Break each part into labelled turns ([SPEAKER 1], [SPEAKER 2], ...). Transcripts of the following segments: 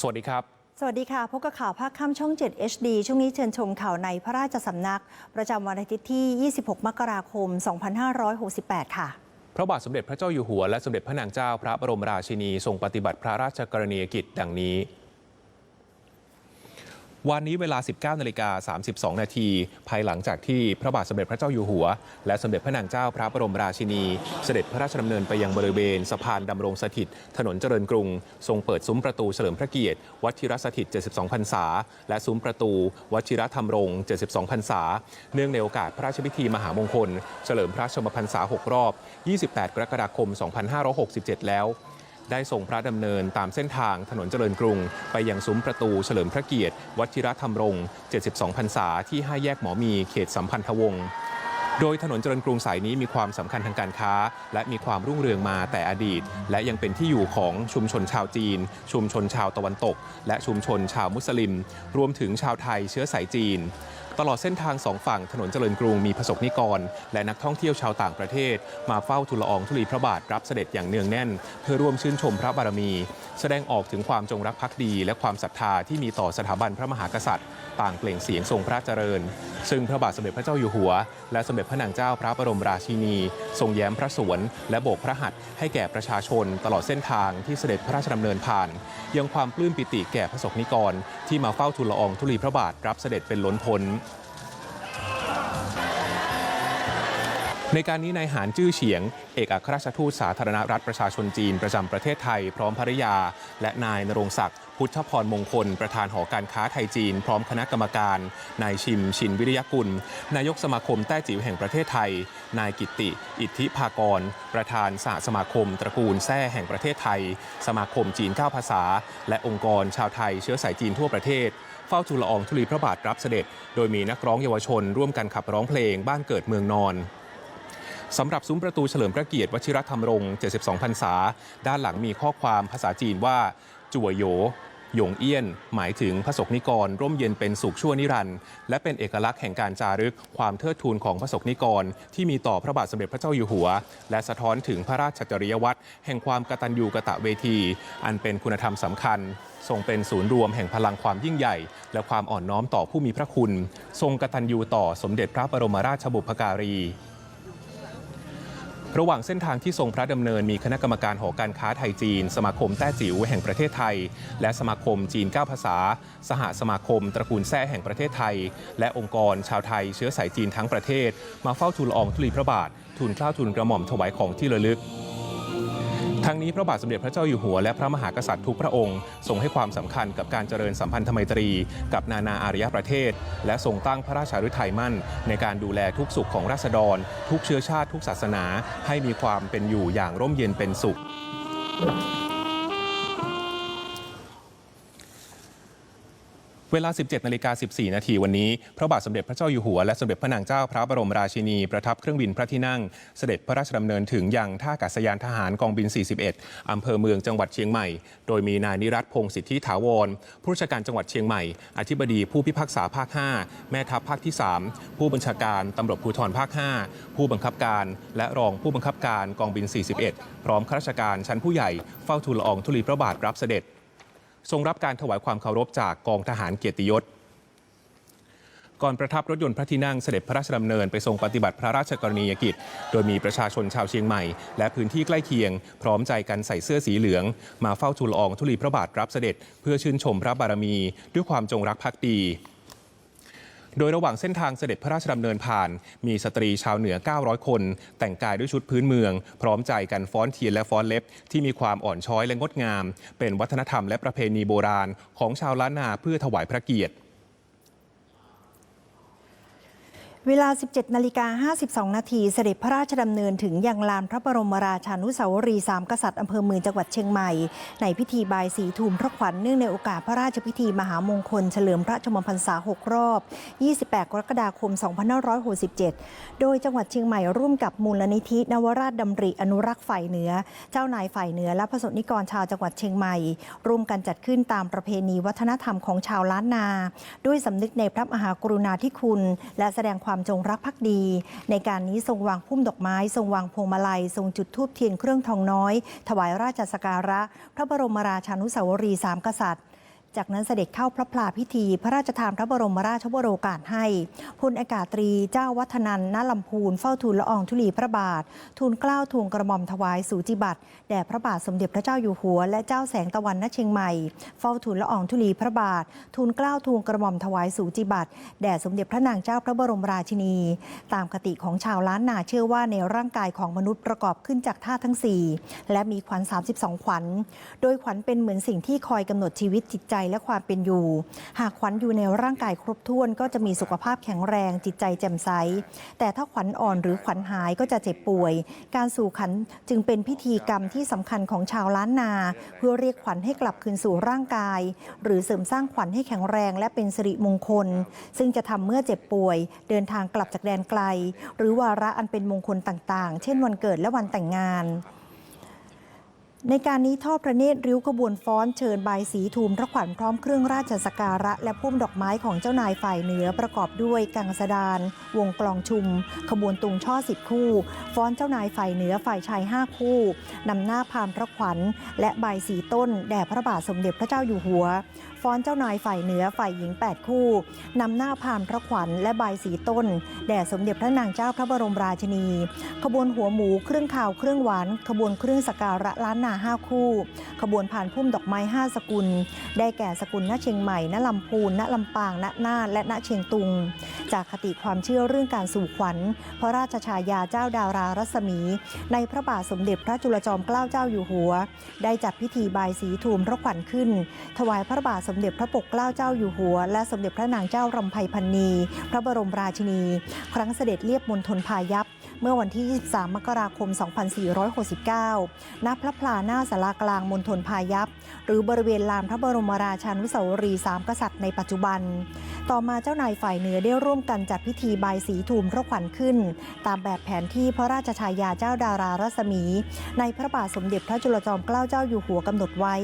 [SPEAKER 1] สวัสดีครับ
[SPEAKER 2] สวัสดีค่ะ พบกับข่าวภาคค่ำช่อง 7 HD ช่วงนี้เชิญชมข่าวในพระราชสำนัก ประจำวันอาทิตย์ที่ 26 มกราคม 2568 ค่ะ
[SPEAKER 1] พระบาทสมเด็จพระเจ้าอยู่หัวและสมเด็จพระนางเจ้าพระบรมราชินีทรงปฏิบัติพระราชกรณียกิจดังนี้ วันนี้เวลา 19นาฬิกา32 นาที ภายหลังจากที่พระบาทสมเด็จพระเจ้าอยู่หัว และสมเด็จพระนางเจ้าพระบรมราชินี เสด็จพระราชดำเนินไปยังบริเวณสะพานดำรงสถิต ถนนเจริญกรุง ทรงเปิดซุ้มประตูเฉลิมพระเกียรติ วัชิรสถิต 72 พรรษา และซุ้มประตู วัชิรธรรมรงค์72 พรรษา เนื่องในโอกาสพระราชพิธีมหามงคล เฉลิมพระชนมพรรษา 6 รอบ 28 กรกฎาคม 2567 แล้ว ได้ส่งพระดำเนินตามเส้นทางถนนเจริญกรุง ไปยังซุ้มประตูเฉลิมพระเกียรติวชิรธรรมรงค์72 พรรษาที่ 5 แยกหมอมีเขตสัมพันธวงศ์โดยถนนเจริญกรุงสายนี้มีความสำคัญทางการค้า และมีความรุ่งเรืองมาแต่อดีต และยังเป็นที่อยู่ของชุมชนชาวจีน ชุมชนชาวตะวันตก และชุมชนชาวมุสลิม รวมถึงชาวไทยเชื้อสายจีน ตลอดเส้นทางสองฝั่งถนนเจริญกรุงมีประสบนิกร และนักท่องเที่ยวชาวต่างประเทศ มาเฝ้าทูลละอองธุลีพระบาทรับเสด็จอย่างเนืองแน่น เพื่อร่วมชื่นชมพระบารมี แสดงออกถึงความจงรักภักดี และความศรัทธาที่มีต่อสถาบันพระมหากษัตริย์ ต่างเปล่งเสียงทรงพระเจริญ ซึ่งพระบาทสมเด็จพระเจ้าอยู่หัว และสมเด็จพระนางเจ้าพระบรมราชินี ทรงแย้มพระสวน และโบกพระหัตถ์ให้แก่ประชาชน ตลอดเส้นทางที่เสด็จพระราชดำเนินผ่าน ยังความปลื้มปิติแก่พระสงฆ์นิกร ที่มาเฝ้าทูลละอองธุลีพระบาทรับเสด็จเป็นล้นพ้น ในการนี้นายหานจื้อเฉียง เอกอัครราชทูตสาธารณรัฐประชาชนจีนประจำประเทศไทย พร้อมภริยา และนายนรงศักดิ์พุทธพรมงคล ประธานหอการค้าไทยจีน พร้อมคณะกรรมการ นายชิมชินวิริยกุล นายกสมาคมแต้จิ๋วแห่งประเทศไทย นายกิติ อิทธิภากร ประธานสหสมาคม ตระกูลแซ่แห่งประเทศไทย สมาคมจีน9ภาษา และองค์กรชาวไทยเชื้อสายจีนทั่วประเทศเฝ้าทูลอองธุลีพระบาทรับเสด็จ โดยมีนักร้องเยาวชน ร่วมกันขับร้องเพลงบ้านเกิดเมืองนอน สำหรับซุ้มประตูเฉลิมพระเกียรติวชิรธรรมรงค์72พรรษา ด้านหลังมีข้อความภาษาจีนว่า จั่วโยหยงเอี้ยน หมายถึงพระสกนิกร ร่มเย็นเป็นสุขชั่วนิรันดร์และเป็นเอกลักษณ์แห่งการจารึกความเทิดทูนของพระสกนิกร ที่มีต่อพระบาทสมเด็จพระเจ้าอยู่หัว และสะท้อนถึงพระราชจริยวัตรแห่งความกตัญญูกะตะเวที อันเป็นคุณธรรมสำคัญ ทรงเป็นศูนย์รวมแห่งพลังความยิ่งใหญ่ และความอ่อนน้อมต่อผู้มีพระคุณ ทรงกตัญญูต่อสมเด็จพระบรมราชบุพการี ระหว่างเส้นทางที่ทรงพระดำเนินมีคณะกรรมการหอการค้าไทยจีน สมาคมแต้จิ๋วแห่งประเทศไทย และสมาคมจีน 9 ภาษา สหสมาคม ตระกูลแท้แห่งประเทศไทย และองค์กรชาวไทยเชื้อสายจีนทั้งประเทศ มาเฝ้าทูลอองธุลีพระบาททูลเกล้าทูลกระหม่อมถวายของที่ระลึก ทั้งนี้พระบาทสมเด็จพระเจ้าอยู่หัวและพระมหากษัตริย์ทุกพระองค์ทรงให้ความสำคัญกับการเจริญสัมพันธไมตรี กับนานาอารยประเทศ และทรงตั้งพระราชาฤทัยมั่น ในการดูแลทุกสุขของราษฎร ทุกเชื้อชาติทุกศาสนา ให้มีความเป็นอยู่อย่างร่มเย็นเป็นสุข เวลา 17นาฬิกา14 นาทีวันนี้ พระบาทสมเด็จพระเจ้าอยู่หัว และสมเด็จพระนางเจ้าพระบรมราชินี ประทับเครื่องบินพระที่นั่ง เสด็จพระราชดำเนินถึงยังท่าอากาศยานทหารกองบิน 41 อำเภอเมืองจังหวัดเชียงใหม่ โดยมีนายนิรัตพงศ์สิทธิถาวร ผู้ราชการจังหวัดเชียงใหม่ อธิบดีผู้พิพากษาภาค 5 แม่ทัพภาคที่ 3 ผู้บัญชาการตำรวจภูธรภาค 5 ผู้บังคับการ และรองผู้บังคับการกองบิน 41 พร้อมข้าราชการชั้นผู้ใหญ่เฝ้าทูลละอองธุลีพระบาทรับเสด็จ ทรงรับการถวายความเคารพจากกองทหารเกียรติยศ ก่อนประทับรถยนต์พระที่นั่งเสด็จพระราชดำเนินไปทรงปฏิบัติพระราชกรณียกิจ โดยมีประชาชนชาวเชียงใหม่ และพื้นที่ใกล้เคียง พร้อมใจกันใส่เสื้อสีเหลือง มาเฝ้าทูลอองธุลีพระบาทรับเสด็จ เพื่อชื่นชมพระบารมี ด้วยความจงรักภักดี โดยระหว่างเส้นทางเสด็จพระราชดำเนินผ่าน มีสตรีชาวเหนือ 900 คน แต่งกายด้วยชุดพื้นเมือง พร้อมใจกันฟ้อนเทียนและฟ้อนเล็บ ที่มีความอ่อนช้อยและงดงาม เป็นวัฒนธรรมและประเพณีโบราณของชาวล้านนาเพื่อถวายพระเกียรติ
[SPEAKER 2] เวลา 17 นาฬิกา 52 นาทีเสด็จพระราชดำเนินถึงยังลานพระบรมราชานุสาวรีย์สามกษัตริย์อำเภอเมืองจังหวัดเชียงใหม่ ในพิธีบายสีทูลพระขวัญเนื่องในโอกาสพระราชพิธีมหามงคลเฉลิมพระชมพรรษา 6 รอบ 28 กรกฎาคม 2567 โดยจังหวัดเชียงใหม่ร่วมกับมูลนิธิ นวราชดำริอนุรักษ์ฝ่ายเหนือ เจ้านายฝ่ายเหนือ และประสบนิกรชาวจังหวัดเชียงใหม่ ร่วมกันจัดขึ้นตามประเพณีวัฒนธรรมของชาวล้านนา ด้วยสำนึกในพระมหากรุณาธิคุณ และแสดงความจงรักภักดี ในการนี้ทรงวางพุ่มดอกไม้ ทรงวางพวงมาลัย ทรงจุดธูปเทียนเครื่องทองน้อย ถวายราชสักการะ พระบรมราชานุสาวรีสามกษัตริย์ จากนั้นเสด็จเข้าพระพลาพิธี พระราชทานพระบรมราชวโรกาสให้พลอากาศตรีเจ้าวัฒนันณลำพูนเฝ้าทูลละอองธุลีพระบาท ทูลเกล้าทูลกระหม่อมถวายสูจิบัตรแด่พระบาทสมเด็จพระเจ้าอยู่หัว และเจ้าแสงตะวันณเชียงใหม่ เฝ้าทูลละอองธุลีพระบาท ทูลเกล้าทูลกระหม่อมถวายสูจิบัตรแด่สมเด็จพระนางเจ้าพระบรมราชินี ตามคติของชาวล้านนาเชื่อว่าในร่างกายของมนุษย์ประกอบขึ้นจากธาตุทั้ง 4 และมีขวัญ 32 ขวัญ โดยขวัญเป็นเหมือนสิ่งที่คอยกำหนดชีวิตจิตใจและความเป็นอยู่ หากขวัญอยู่ในร่างกายครบถ้วนก็จะมีสุขภาพแข็งแรง จิตใจแจ่มใส แต่ถ้าขวัญอ่อนหรือขวัญหายก็จะเจ็บป่วย การสู่ขวัญจึงเป็นพิธีกรรมที่สำคัญของชาวล้านนา เพื่อเรียกขวัญให้กลับคืนสู่ร่างกาย หรือเสริมสร้างขวัญให้แข็งแรง และเป็นสิริมงคล ซึ่งจะทำเมื่อเจ็บป่วย เดินทางกลับจากแดนไกล หรือวาระอันเป็นมงคลต่างๆ เช่นวันเกิดและวันแต่งงาน ในการนี้ทอดพระเนตรริ้วขบวนฟ้อนเชิญบายสีทูมพระขวัญพร้อมเครื่องราชสักการะ และพุ่มดอกไม้ของเจ้านายฝ่ายเหนือประกอบด้วยกังสดาน วงกลองชุม ขบวนตุงช่อสิบคู่ ฟ้อนเจ้านายฝ่ายเหนือฝ่ายชายห้าคู่นำหน้าพามพระขวัญ และใบายสีต้นแด่พระบาทสมเด็จพระเจ้าอยู่หัวฟ้อนเจ้านายฝ่ายเหนือฝ่ายหญิง 8 คู่นำหน้าพานพระขวัญและใบสีต้น แด่สมเด็จพระนางเจ้าพระบรมราชินี ขบวนหัวหมูเครื่องข่าวเครื่องหวาน ขบวนเครื่องสกการะล้านนาห้าคู่ ขบวนผ่านพุ่มดอกไม้ห้าสกุล ได้แก่สกุลณเชียงใหม่ณลำพูนณลำปางณน่านและณเชียงตุง จากคติความเชื่อเรื่องการสู่ขวัญ พระราชชายาเจ้าดารารัศมี ในพระบาทสมเด็จพระจุลจอมเกล้าเจ้าอยู่หัว ได้จัดพิธีบายสีทูมพระขวัญขึ้น ถวายพระบาทสมเด็จพระปกเกล้าเจ้าอยู่หัว และสมเด็จพระนางเจ้ารำไพพันนี พระบรมราชินี ครั้งเสด็จเรียบมณฑลพายัพเมื่อวันที่ 23 มกราคม 2469 ณ พระพลาหน้าสารากลางมณฑลพายัพหรือบริเวณลานพระบรมราชานุสาวรีย์สามกษัตริย์ในปัจจุบัน ต่อมาเจ้านายฝ่ายเหนือได้ร่วมกันจัดพิธีบายสีทูมพระขวัญขึ้น ตามแบบแผนที่พระราชชายาเจ้าดารารัศมี ในพระบาทสมเด็จพระจุลจอมเกล้าเจ้าอยู่หัวกำหนดไว้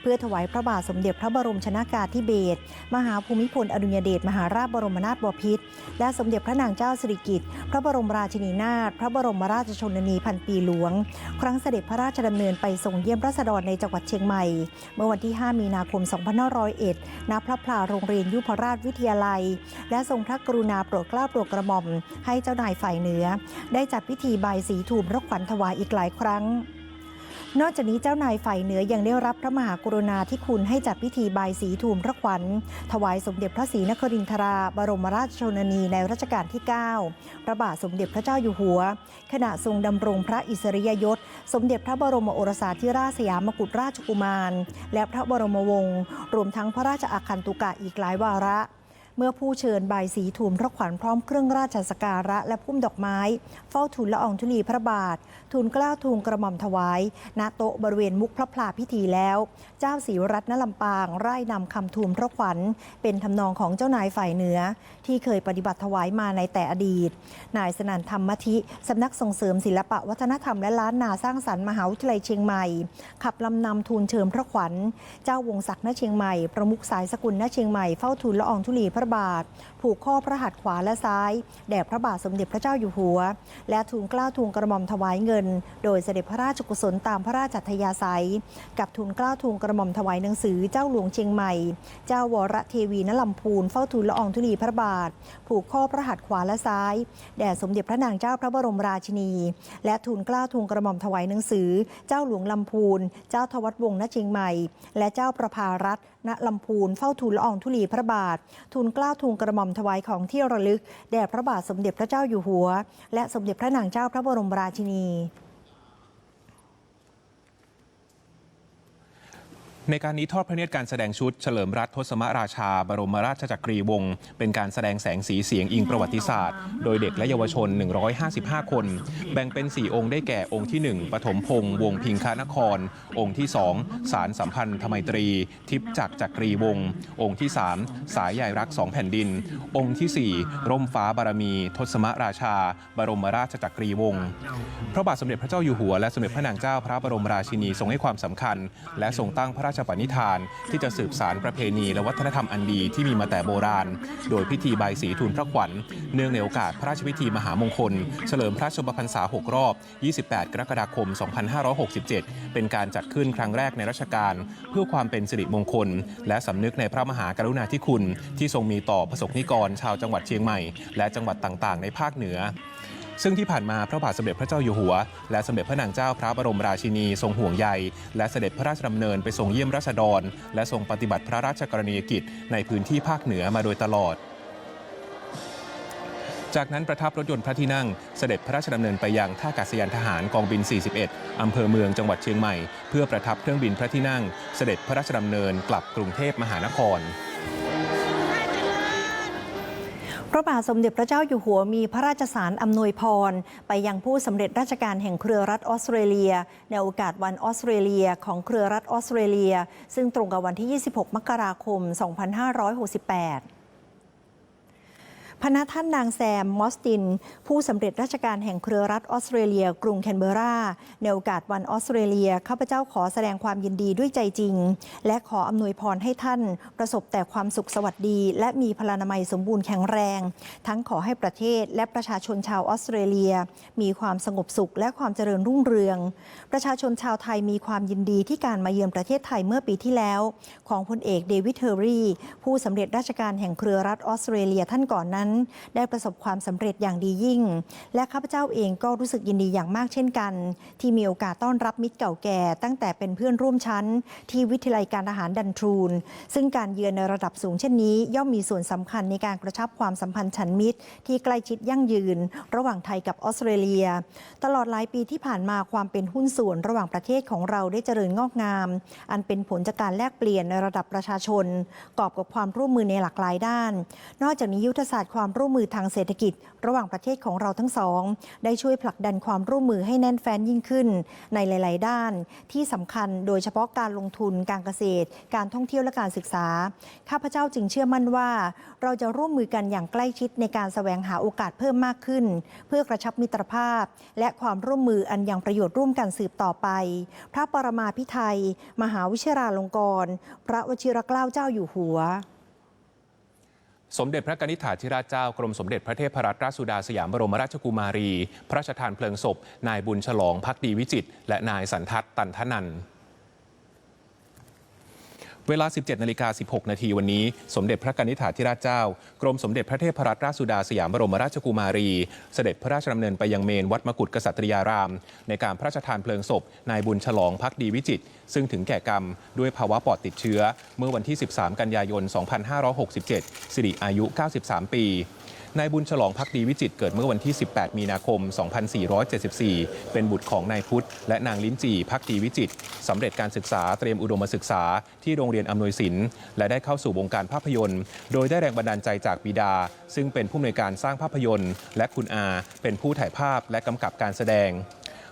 [SPEAKER 2] เพื่อถวายพระบาทสมเด็จพระบรมชนากาธิเบศรมหาภูมิพลอดุลยเดชมหาราชบรมนาถบพิตรและสมเด็จพระนางเจ้าสิริกิติ์พระบรมราชินีนาถพระบรมราชชนนีพันปีหลวง ครั้งเสด็จพระราชดำเนินไปทรงเยี่ยมราษฎรในจังหวัดเชียงใหม่ เมื่อวันที่ 5 มีนาคม 2501ณพระพลาโรงเรียนยุพราชวิทยาลัย และทรงพระกรุณาโปรดเกล้าโปรดกระหม่อม ให้เจ้านายฝ่ายเหนือ ได้จัดพิธีบายสีทูมพระขวัญถวายอีกหลายครั้งนอกจากนี้เจ้านายฝ่ายเหนือยังได้รับพระมหากรุณาธิคุณให้จัดพิธีบายสีทูมพระขวัญ ถวายสมเด็จพระศรีนครินทรา บรมราชชนนีในรัชกาลที่ 9 พระบาทสมเด็จพระเจ้าอยู่หัว ขณะทรงดำรงพระอิสริยยศ สมเด็จพระบรมโอรสาธิราชสยามกุฎราชกุมาร และพระบรมวงศ์รวมทั้งพระราชอาคันตุกะอีกหลายวาระ เมื่อผู้เชิญบายสีทูมพระขวัญพร้อมเครื่องราชสกการะและพุ่มดอกไม้ เฝ้าทูลละอองธุลีพระบาท ทูลเกล้าทูลกระหม่อมถวายณโต๊ะบริเวณมุกพระพลาพิธีแล้ว เจ้าศรีรัตนลำปางไร่นำคำทูลพระขวัญ เป็นทำนองของเจ้านายฝ่ายเหนือ ที่เคยปฏิบัติถวายมาในแต่อดีต นายสนันธรรมธิสำนักส่งเสริมศิลปะวัฒนธรรมและล้านนาสร้างสรรค์มหาวิทยาลัยเชียงใหม่ ขับลำนำทูลเชิญพระขวัญ เจ้าวงศักดิ์ณเชียงใหม่ ประมุขสายสกุลณเชียงใหม่เฝ้าทูลละอองธุลีพระบาท ผูกข้อพระหัตถ์ขวาและซ้าย แด่พระบาทสมเด็จพระเจ้าอยู่หัว และทูลเกล้าทูลกระหม่อมถวายเงิน โดยเสด็จพระราชกุศลตามพระราชอัธยาศัย กับทูลเกล้าทูลกระหม่อมถวายหนังสือเจ้าหลวงเชียงใหม่ เจ้าวรเทวีนลำพูนเฝ้าทูลละอองธุลีพระบาท ผูกข้อพระหัตถ์ขวาและซ้าย แด่สมเด็จพระนางเจ้าพระบรมราชินี และทูลเกล้าทูลกระหม่อมถวายหนังสือ เจ้าหลวงลำพูน เจ้าทวัดวงศ์ณเชียงใหม่ และเจ้าประภารัตณลำพูนเฝ้าทูลละอองธุลีพระบาท ทูลกล้าทูลกระหม่อมถวายของที่ระลึก แด่พระบาทสมเด็จพระเจ้าอยู่หัว และสมเด็จพระนางเจ้าพระบรมราชินี
[SPEAKER 1] ในการนี้ทอดพระเนตรการแสดงชุดเฉลิมรัตน์ทศมราชา บรมราชจักรีวงศ์เป็นการแสดงแสงสีเสียงอิงประวัติศาสตร์ โดยเด็กและเยาวชน 155 คน แบ่งเป็น 4 องค์ได้แก่องค์ที่ 1 ปฐมพงษ์วงพิงคานคร องค์ที่ 2 สารสัมพันธไมตรี ทิพย์จักรจักรีวงศ์องค์ที่ 3 สายใยรักสองแผ่นดิน องค์ที่ 4 ร่มฟ้าบารมี ทศมราชา บรมราชจักรีวงศ์พระบาทสมเด็จพระเจ้าอยู่หัวและสมเด็จพระนางเจ้าพระบรมราชินีทรงให้ความสำคัญ และทรงตั้งพระราชชปณิธาน ที่จะสืบสารประเพณีและวัฒนธรรมอันดีที่มีมาแต่โบราณ โดยพิธีบายสีทูลพระขวัญ เนื่องในโอกาสพระราชพิธีมหามงคล เฉลิมพระชนมพรรษา 6 รอบ 28 กรกฎาคม 2567 เป็นการจัดขึ้นครั้งแรกในรัชกาลเพื่อความเป็นสิริมงคล และสำนึกในพระมหากรุณาธิคุณ ที่ทรงมีต่อประสบนิกรชาวจังหวัดเชียงใหม่ และจังหวัดต่างๆ ในภาคเหนือ ซึ่งที่ผ่านมาพระบาทสมเด็จพระเจ้าอยู่หัว และสมเด็จพระนางเจ้าพระบรมราชินีทรงห่วงใย และเสด็จพระราชดำเนินไปทรงเยี่ยมราษฎร และทรงปฏิบัติพระราชกรณียกิจในพื้นที่ภาคเหนือมาโดยตลอดจากนั้นประทับรถยนต์พระที่นั่งเสด็จพระราชดำเนินไปยังท่าอากาศยานทหารกองบิน 41 อำเภอเมืองจังหวัดเชียงใหม่ เพื่อประทับเครื่องบินพระที่นั่ง เสด็จพระราชดำเนินกลับกรุงเทพมหานคร
[SPEAKER 2] พระบาทสมเด็จพระเจ้าอยู่หัวมีพระราชสารอำนวยพร ไปยังผู้สำเร็จราชการแห่งเครือรัฐออสเตรเลีย ในโอกาสวันออสเตรเลียของเครือรัฐออสเตรเลีย ซึ่งตรงกับวันที่ 26 มกราคม 2568 พระท่านนางแซม มอสติน ผู้สำเร็จราชการแห่งเครือรัฐออสเตรเลีย กรุงแคนเบรา ในโอกาสวันออสเตรเลีย ข้าพเจ้าขอแสดงความยินดีด้วยใจจริง และขออำนวยพรให้ท่านประสบแต่ความสุขสวัสดี และมีพลานามัยสมบูรณ์แข็งแรง ทั้งขอให้ประเทศและประชาชนชาวออสเตรเลีย มีความสงบสุขและความเจริญรุ่งเรือง ประชาชนชาวไทยมีความยินดีที่การมาเยือนประเทศไทยเมื่อปีที่แล้ว ของพลเอกเดวิดเทอร์รีผู้สำเร็จราชการแห่งเครือรัฐออสเตรเลียท่านก่อนนั้นได้ประสบความสำเร็จอย่างดียิ่ง และข้าพเจ้าเองก็รู้สึกยินดีอย่างมากเช่นกัน ที่มีโอกาสต้อนรับมิตรเก่าแก่ ตั้งแต่เป็นเพื่อนร่วมชั้น ที่วิทยาลัยการทหารดันทรูน ซึ่งการเยือนในระดับสูงเช่นนี้ ย่อมมีส่วนสำคัญในการกระชับความสัมพันธ์ฉันมิตร ที่ใกล้ชิดยั่งยืน ระหว่างไทยกับออสเตรเลีย ตลอดหลายปีที่ผ่านมาความเป็นหุ้นส่วนระหว่างประเทศของเราได้เจริญงอกงาม อันเป็นผลจากการแลกเปลี่ยนในระดับประชาชน กอบกับความร่วมมือในหลากหลายด้าน นอกจากนี้ยุทธศาสตร์ความร่วมมือทางเศรษฐกิจ ระหว่างประเทศของเราทั้งสอง ได้ช่วยผลักดันความร่วมมือให้แน่นแฟ้นยิ่งขึ้น ในหลาย ๆ ด้าน ที่สำคัญโดยเฉพาะการลงทุนการเกษตร การท่องเที่ยวและการศึกษา ข้าพเจ้าจึงเชื่อมั่นว่า เราจะร่วมมือกันอย่างใกล้ชิดในการแสวงหาโอกาสเพิ่มมากขึ้น เพื่อกระชับมิตรภาพ และความร่วมมืออันยังประโยชน์ร่วมกันสืบต่อไป พระปรมาภิไธยมหาวิชราลงกรณ์พระวชิรเกล้าเจ้าอยู่หัว
[SPEAKER 1] สมเด็จพระกนิษฐาธิราชเจ้ากรมสมเด็จพระเทพรัตนราชสุดาสยามบรมราชกุมารี พระราชทานเพลิงศพ นายบุญฉลองพักดีวิจิตรและนายสันทัศน์ตันทนัน เวลา 17นาฬิกา16 นาทีวันนี้ สมเด็จพระกนิษฐาธิราชเจ้า กรมสมเด็จพระเทพรัตนราชสุดาสยามบรมราชกุมารี เสด็จพระราชดำเนินไปยังเมนวัดมกุฏกษัตริยาราม ในการพระราชทานเพลิงศพ นายบุญฉลองพักดีวิจิต ซึ่งถึงแก่กรรมด้วยภาวะปอดติดเชื้อ เมื่อวันที่ 13 กันยายน 2567 สิริอายุ 93 ปี นายบุญฉลองพักดีวิจิตเกิดเมื่อวันที่ 18 มีนาคม 2474 เป็นบุตรของนายพุทธ และนางลิ้นจีพักดีวิจิตสำเร็จการศึกษาเตรียมอุดมศึกษาที่โรงเรียนอำนวยศิลป์และได้เข้าสู่วงการภาพยนตร์ โดยได้แรงบันดาลใจจากบิดา ซึ่งเป็นผู้อำนวยการสร้างภาพยนตร์ และคุณอาเป็นผู้ถ่ายภาพและกำกับการแสดง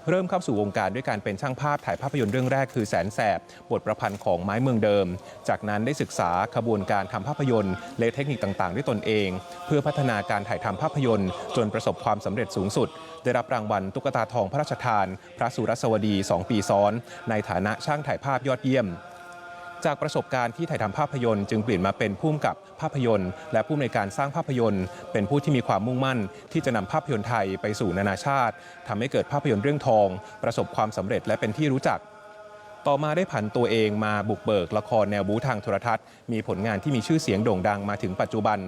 [SPEAKER 1] เริ่มเข้าสู่วงการด้วยการเป็นช่างภาพถ่ายภาพยนตร์เรื่องแรกคือแสนแสบบทประพันธ์ของไม้เมืองเดิม จากนั้นได้ศึกษาขบวนการทำภาพยนตร์และเทคนิคต่าง ๆ ด้วยตนเอง เพื่อพัฒนาการถ่ายทำภาพยนตร์ จนประสบความสำเร็จสูงสุด ได้รับรางวัลตุ๊กตาทองพระราชทาน พระสุรสวดี 2 ปีซ้อน ในฐานะช่างถ่ายภาพยอดเยี่ยม จากประสบการณ์ที่ถ่ายทำภาพยนตร์จึงเปลี่ยนมาเป็นผู้กำกับภาพยนตร์ และผู้ในการสร้างภาพยนตร์ เป็นผู้ที่มีความมุ่งมั่น ที่จะนำภาพยนตร์ไทยไปสู่นานาชาติทำให้เกิดภาพยนตร์เรื่องทอง ประสบความสำเร็จและเป็นที่รู้จักต่อมาได้ผันตัวเองมาบุกเบิกละครแนวบู๊ทางโทรทัศน์ มีผลงานที่มีชื่อเสียงโด่งดังมาถึงปัจจุบัน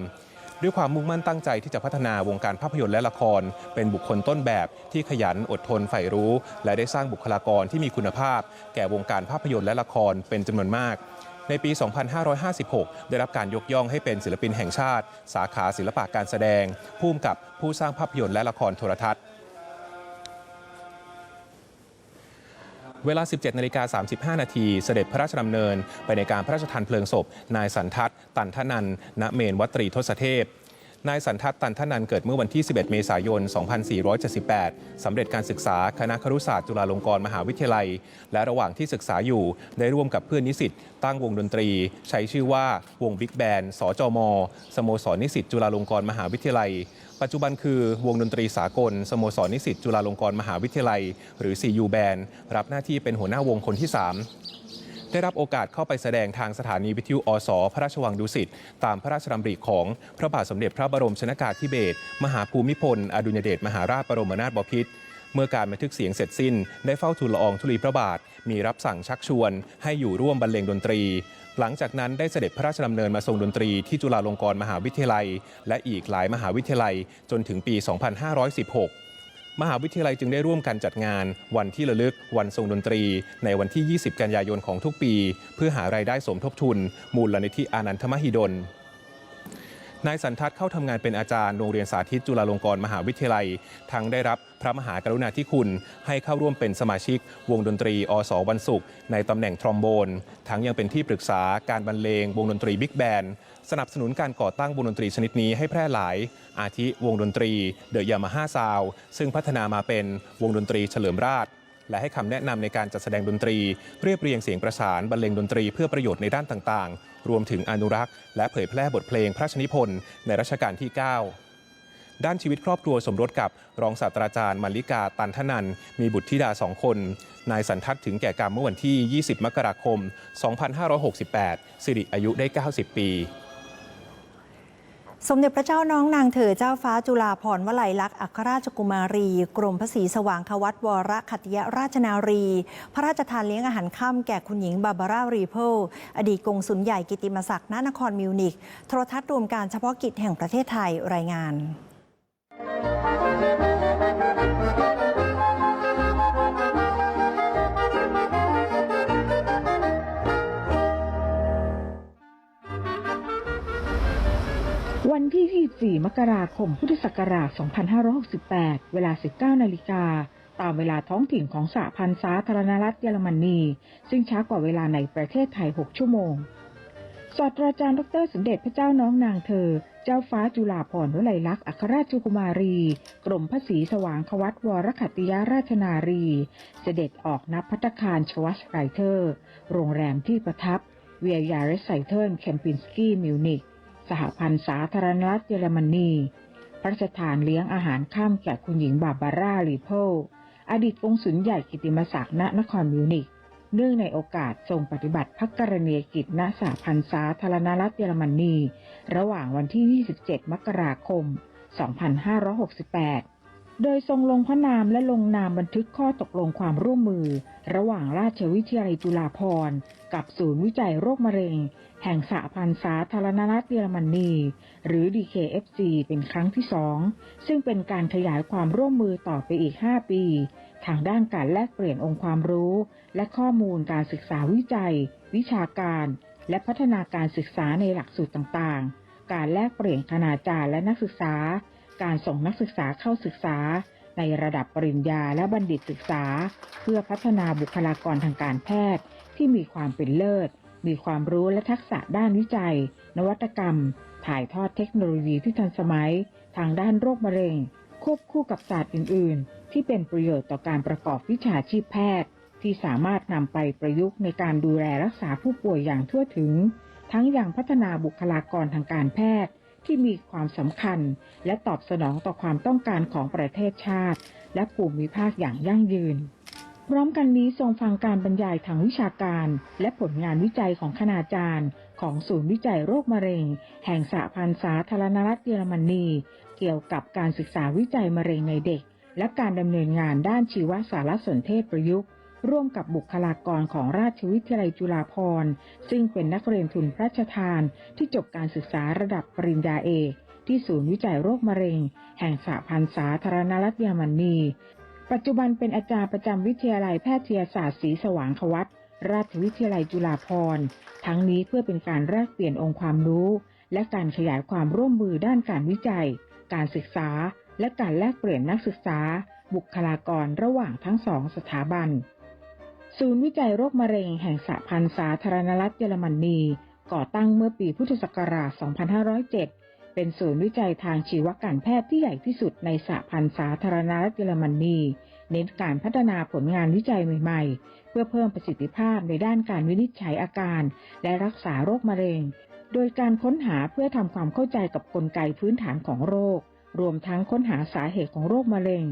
[SPEAKER 1] ด้วยความมุ่งมั่นตั้งใจที่จะพัฒนาวงการภาพยนตร์และละคร เป็นบุคคลต้นแบบที่ขยันอดทนใฝ่รู้ และได้สร้างบุคลากรที่มีคุณภาพ แก่วงการภาพยนตร์และละครเป็นจำนวนมากในปี 2556 ได้รับการยกย่องให้เป็นศิลปินแห่งชาติ สาขาศิลปะการแสดง ผู้กำกับผู้สร้างภาพยนตร์และละครโทรทัศน์ เวลา 17นาฬิกา35 นาทีเสด็จพระราชดำเนิน ไปในการพระราชทานเพลิงศพ นายสันทัศน์ตันทนันณเมนวัตรีทศเทพนายสันทัศน์ตันทนันเกิดเมื่อวันที่ 11 เมษายน 2478 สำเร็จการศึกษาคณะครุศาสตร์จุฬาลงกรณ์มหาวิทยาลัย และระหว่างที่ศึกษาอยู่ได้ร่วมกับเพื่อนนิสิตตั้งวงดนตรี ใช้ชื่อว่าวงบิ๊กแบน สจม สโมสรนิสิตจุฬาลงกรณ์มหาวิทยาลัย ปัจจุบันคือวงดนตรีสากลสโมสรนิสิตจุฬาลงกรณ์มหาวิทยาลัย หรือ CU Band รับหน้าที่เป็นหัวหน้าวงคนที่ 3 ได้รับโอกาสเข้าไปแสดงทางสถานีวิทยุอสพระราชวังดุสิตตามพระราชดำริของพระบาทสมเด็จพระบรมชนากาธิเบศรมหาภูมิพล อดุญเดชมหาราชบรมนาถบพิตร เมื่อการบันทึกเสียงเสร็จสิ้น ได้เฝ้าทูลละอองธุลีพระบาท มีรับสั่งชักชวน ให้อยู่ร่วมบรรเลงดนตรี หลังจากนั้นได้เสด็จพระราชดำเนินมาทรงดนตรีที่จุฬาลงกรณ์มหาวิทยาลัย และอีกหลายมหาวิทยาลัยจนถึงปี 2516มหาวิทยาลัยจึงได้ร่วมกันจัดงาน วันที่ระลึก วันทรงดนตรี ในวันที่ 20 กันยายนของทุกปี เพื่อหารายได้สมทบทุน มูลนิธิอานันทมหิดล นายสันทัศน์เข้าทำงานเป็นอาจารย์โรงเรียนสาธิตจุฬาลงกรณ์มหาวิทยาลัย ทั้งได้รับพระมหากรุณาธิคุณ ให้เข้าร่วมเป็นสมาชิก วงดนตรีอสวันศุกร์ในตำแหน่งทรอมโบน ทั้งยังเป็นที่ปรึกษาการบรรเลง วงดนตรีบิ๊กแบนด์สนับสนุนการก่อตั้งวงดนตรีชนิดนี้ให้แพร่หลาย อาทิวงดนตรีเดอะยามาฮ่าซาวซึ่งพัฒนามาเป็นวงดนตรีเฉลิมราชและให้คำแนะนำในการจัดแสดงดนตรี เรียบเรียงเสียงประสานบรรเลงดนตรีเพื่อประโยชน์ในด้านต่างๆรวมถึงอนุรักษ์ และเผยแพร่บทเพลงพระชนิพนธ์ในรัชกาลที่ 9 ด้านชีวิตครอบครัวสมรสกับรองศาสตราจารย์มาริกาตันทนัน มีบุตรธิดาสองคน นายสันทัศน์ถึงแก่กรรมเมื่อวันที่ 20 มกราคม 2568 สิริอายุได้ 90 ปี
[SPEAKER 2] สมเด็จพระเจ้าน้องนางเธอเจ้าฟ้าจุฬาภรณ์วลัยลักษณ์อัครราชกุมารี กรมพระศรีสว่างควัตวรขัตติยราชนารี พระราชทานเลี้ยงอาหารค่ำแก่คุณหญิงบาบาร่ารีเพลอดีตกงสุลใหญ่กิติมศักดิ์ณนครมิวนิกโทรทัศน์รวมการเฉพาะกิจแห่งประเทศไทยรายงาน
[SPEAKER 3] วันที่ 24 มกราคม พุทธศักราช 2568 เวลา 19 นาฬิกา ตามเวลาท้องถิ่นของสหพันธ์สาธารณรัฐเยอรมนี ซึ่งช้ากว่าเวลาในประเทศไทย 6 ชั่วโมง ศาสตราจารย์ดรสมเด็จพระเจ้าน้องนางเธอ เจ้าฟ้าจุฬาภรณ์วลัยลักษณ์อัครราชกุมารี กรมพระศรีสว่างควัตวรขัตติยราชนารี เสด็จออกนับพัตคารชวัชไรเทอร์ โรงแรมที่ประทับ เวียยาเรสไซเทิร์แคมปินสกี้มิวนิก สหพันธ์สาธารณรัฐเยอรมนีพระราชทานเลี้ยงอาหารข้ามแก่คุณหญิงบาบาร่าลีเพลอดีตกงสุลใหญ่กิติมศักดิ์ณนครมิวนิกเนื่องในโอกาสทรงปฏิบัติพักกรณียกิจณสหพันธ์สาธารณรัฐเยอรมนี ระหว่างวันที่ 27 มกราคม 2568 โดยทรงลงพระนามและลงนามบันทึกข้อตกลงความร่วมมือ ระหว่างราชวิทยาลัยจุฬาภรณ์ กับศูนย์วิจัยโรคมะเร็ง แห่งสหพันธ์สาธารณรัฐเยอรมนี หรือ DKFC เป็นครั้งที่สองซึ่งเป็นการขยายความร่วมมือต่อไปอีก 5 ปี ทางด้านการแลกเปลี่ยนองค์ความรู้ และข้อมูลการศึกษาวิจัย วิชาการ และพัฒนาการศึกษาในหลักสูตรต่างๆ การแลกเปลี่ยนคณาจารย์และนักศึกษา การส่งนักศึกษาเข้าศึกษา ในระดับปริญญาและบัณฑิตศึกษา เพื่อพัฒนาบุคลากรทางการแพทย์ที่มีความเป็นเลิศ มีความรู้และทักษะด้านวิจัย นวัตกรรม ถ่ายทอดเทคโนโลยีที่ทันสมัย ทางด้านโรคมะเร็ง ควบคู่กับศาสตร์อื่น ๆ ที่เป็นประโยชน์ต่อการประกอบวิชาชีพแพทย์ ที่สามารถนำไปประยุกต์ในการดูแลรักษาผู้ป่วยอย่างทั่วถึง ทั้งอย่างพัฒนาบุคลากรทางการแพทย์ที่มีความสำคัญ และตอบสนองต่อความต้องการของประเทศชาติ และภูมิภาคอย่างยั่งยืน พร้อมกันนี้ทรงฟังการบรรยายทางวิชาการ และผลงานวิจัยของคณาจารย์ ของศูนย์วิจัยโรคมะเร็ง แห่งสหพันธ์สาธารณรัฐเยอรมนี เกี่ยวกับการศึกษาวิจัยมะเร็งในเด็ก และการดำเนินงานด้านชีวสารสนเทศประยุกต์ ร่วมกับบุคลากรของราชวิทยาลัยจุฬาภรณ์ซึ่งเป็นนักเรียนทุนพระราชทานที่จบการศึกษาระดับปริญญาเอกที่ศูนย์วิจัยโรคมะเร็ง แห่งสหพันธ์สาธารณรัฐเยอรมนี ปัจจุบันเป็นอาจารย์ประจำวิทยาลัยแพทยศาสตร์ศรีสว่างควัตราชวิทยาลัยจุฬาภรณ์ ทั้งนี้เพื่อเป็นการแลกเปลี่ยนองค์ความรู้ และการขยายความร่วมมือด้านการวิจัย การศึกษา และการแลกเปลี่ยนนักศึกษา บุคลากรระหว่างทั้งสองสถาบัน ศูนย์วิจัยโรคมะเร็งแห่งสหพันธ์สาธารณรัฐเยอรมนีก่อตั้งเมื่อปีพุทธศักราช 2507 เป็นศูนย์วิจัยทางชีวการแพทย์ที่ใหญ่ที่สุดในสหพันธ์สาธารณรัฐเยอรมนีเน้นการพัฒนาผลงานวิจัยใหม่ๆ เพื่อเพิ่มประสิทธิภาพในด้านการวินิจฉัยอาการ และรักษาโรคมะเร็ง โดยการค้นหาเพื่อทำความเข้าใจกับกลไกพื้นฐานของโรค รวมทั้งค้นหาสาเหตุของโรคมะเร็ง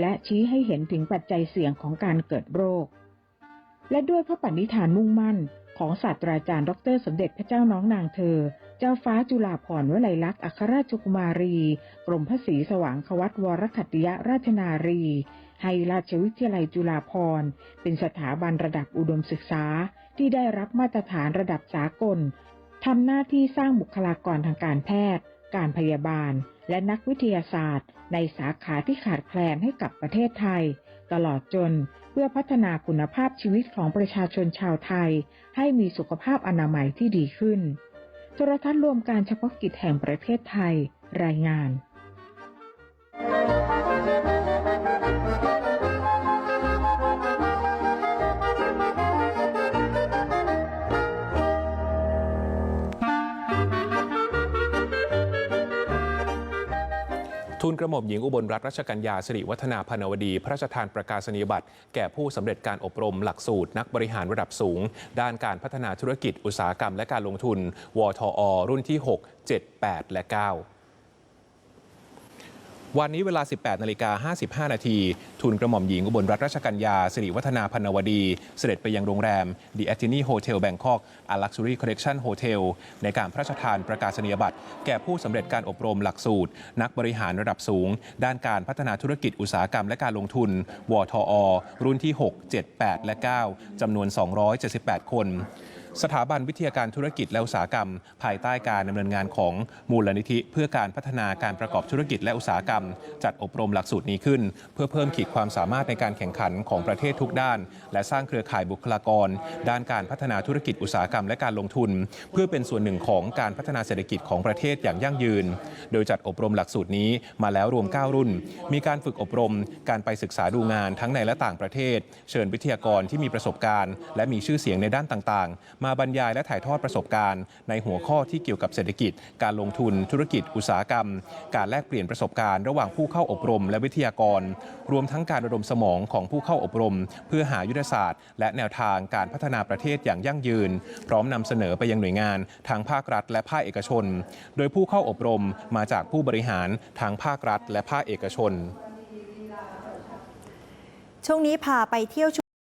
[SPEAKER 3] และชี้ให้เห็นถึงปัจจัยเสี่ยงของการเกิดโรค และด้วยพระปณิธานมุ่งมั่น ของศาสตราจารย์ ดร สมเด็จพระเจ้าน้องนางเธอ เจ้าฟ้าจุฬาภรณ์วลัยลักษณ์อัครราชกุมารี กรมพระศรีสว่างควัตวรขัตติยราชนารี ให้ราชวิทยาลัยจุฬาภรณ์เป็นสถาบันระดับอุดมศึกษาที่ได้รับมาตรฐานระดับสากลทำหน้าที่สร้างบุคลากรทางการแพทย์ การพยาบาล และนักวิทยาศาสตร์ ในสาขาที่ขาดแคลนให้กับประเทศไทย ตลอดจนเพื่อพัฒนาคุณภาพชีวิตของประชาชนชาวไทย ให้มีสุขภาพอนามัยที่ดีขึ้น โทรทัศน์รวมการเฉพาะกิจแห่งประเทศไทย รายงาน
[SPEAKER 1] ทุนกระหม่อมหญิงอุบลรัตนราชกัญญาสิริวัฒนาพนวดี พระราชทานประกาศนียบัตร แก่ผู้สำเร็จการอบรมหลักสูตร นักบริหารระดับสูง ด้านการพัฒนาธุรกิจอุตสาหกรรมและการลงทุน วทอ รุ่นที่ 6 7 8 และ 9 วันนี้เวลา 18นาฬิกา55 นาทีทุนกระหม่อมหญิงอุบลรัตนราชกัญญาสิริวัฒนาพันวดี เสด็จไปยังโรงแรม The a t t i n i Hotel Bangkok A Luxury Collection Hotel ในการพระราชทานประกาศนียบัตร แก่ผู้สำเร็จการอบรมหลักสูตร นักบริหารระดับสูง ด้านการพัฒนาธุรกิจอุตสาหกรรมและการลงทุน วทอ รุ่นที่ 6 7 8 และ 9จำนวน 278 คน สถาบันวิทยาการธุรกิจและอุตสาหกรรม ภายใต้การดำเนินงานของมูลนิธิ เพื่อการพัฒนาการประกอบธุรกิจและอุตสาหกรรม จัดอบรมหลักสูตรนี้ขึ้น เพื่อเพิ่มขีดความสามารถในการแข่งขันของประเทศทุกด้าน และสร้างเครือข่ายบุคลากร ด้านการพัฒนาธุรกิจอุตสาหกรรมและการลงทุน เพื่อเป็นส่วนหนึ่งของการพัฒนาเศรษฐกิจของประเทศอย่างยั่งยืน โดยจัดอบรมหลักสูตรนี้มาแล้วรวม 9 รุ่น มีการฝึกอบรม การไปศึกษาดูงานทั้งในและต่างประเทศ เชิญวิทยากรที่มีประสบการณ์ และมีชื่อเสียงในด้านต่างๆมาบรรยายและถ่ายทอดประสบการณ์ ในหัวข้อที่เกี่ยวกับเศรษฐกิจ การลงทุน ธุรกิจ อุตสาหกรรม การแลกเปลี่ยนประสบการณ์ ระหว่างผู้เข้าอบรมและวิทยากร รวมทั้งการระดมสมองของผู้เข้าอบรม เพื่อหายุทธศาสตร์ และแนวทางการพัฒนาประเทศอย่างยั่งยืน พร้อมนำเสนอไปยังหน่วยงานทางภาครัฐ และภาคเอกชน โดยผู้เข้าอบรมมาจากผู้บริหารทางภาครัฐ และภาคเอกชน
[SPEAKER 2] ช่วงนี้พาไปเที่ยว